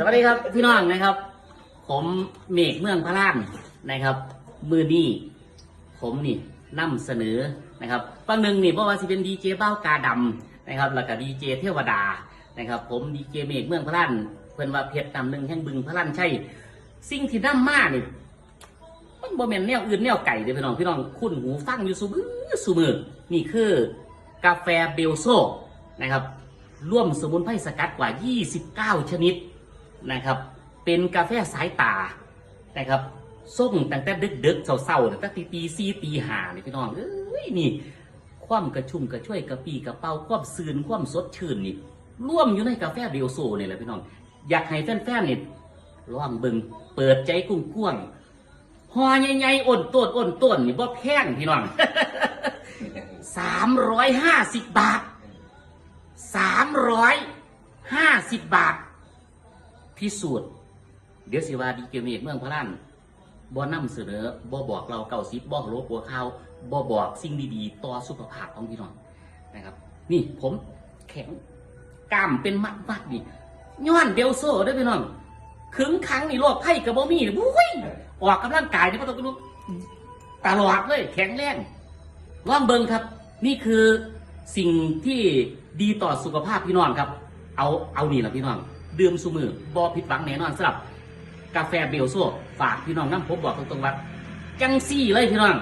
สวัสดีครับพี่น้องนะครับ ผมเมฆเมืองพระลานนะครับ มือนี้ผมนี่นำเสนอนะครับบางหนึ่งนี่เพราะว่าสิเป็นดีเจเบ้ากาดำนะครับแล้วก็ดีเจเทวดานะครับ ผมดีเจเมฆเมืองพระลานเพิ่อนว่าเพชรนำหนึ่งแห่งบึงพระลานใช่สิ่งที่นำมานี่มันบ่แม่นแนวอื่นแนวไก่เด้อพี่น้องพี่น้องคุ้นหูฟังอยู่ซุมือซุมือนี่คือกาแฟเบลโซนะครับร่วมสมุนไพรสกัดกว่า 29 ชนิด นะครับ เป็นกาแฟสายตานะครับส่งตั้งแต่ดึกๆเศร้าๆตั้งแต่ตีตีซีตีหาเลยพี่น้องเอ้ยนี่ความกระชุ่มกระช่วยกระปีกระเป๋าความซืนความสดชื่นนี่ร่วมอยู่ในกาแฟเบลโซเนี่ยแหละพี่น้อง อยากให้แฟนๆนี่ลองเบิ่งเปิดใจกุ้งกว้างๆหอใหญ่ๆอ่อนต้นอ่อนต้นนี่บ่แพงพี่น้องสามร้อยห้าสิบบาทสามร้อยห้าสิบบาท พิสูจน์เดี๋ยวสิว่าดีเกเมกเมืองพระลันบ่นำเสนอบ่บอกเราเก่าซิบบ่โลบัวข่าวบ่บอกสิ่งดีๆ ต่อสุขภาพของพี่น้องนะครับ นี่ผมแข็งกล้ามเป็นมัดมัดนี่ย้อนเดลโซ่เด้วยพี่น้องขึงขังนี่โรคไข้กับบ่มีนี่บุ้ยออกกำลังกายนี่ก็ต้องรู้ตลอดเลยแข็งแรงลองเบิงครับ นี่คือสิ่งที่ดีต่อสุขภาพพี่น้องครับ เอาเอานี่แหละพี่น้อง ดื่มสูมือบอผิดหวังแน่นอนสำหรับกาแฟเบลโซ่ฝากพี่น้องน้ำผมบอกตรงๆว่าจังซี่เลยพี่น้อง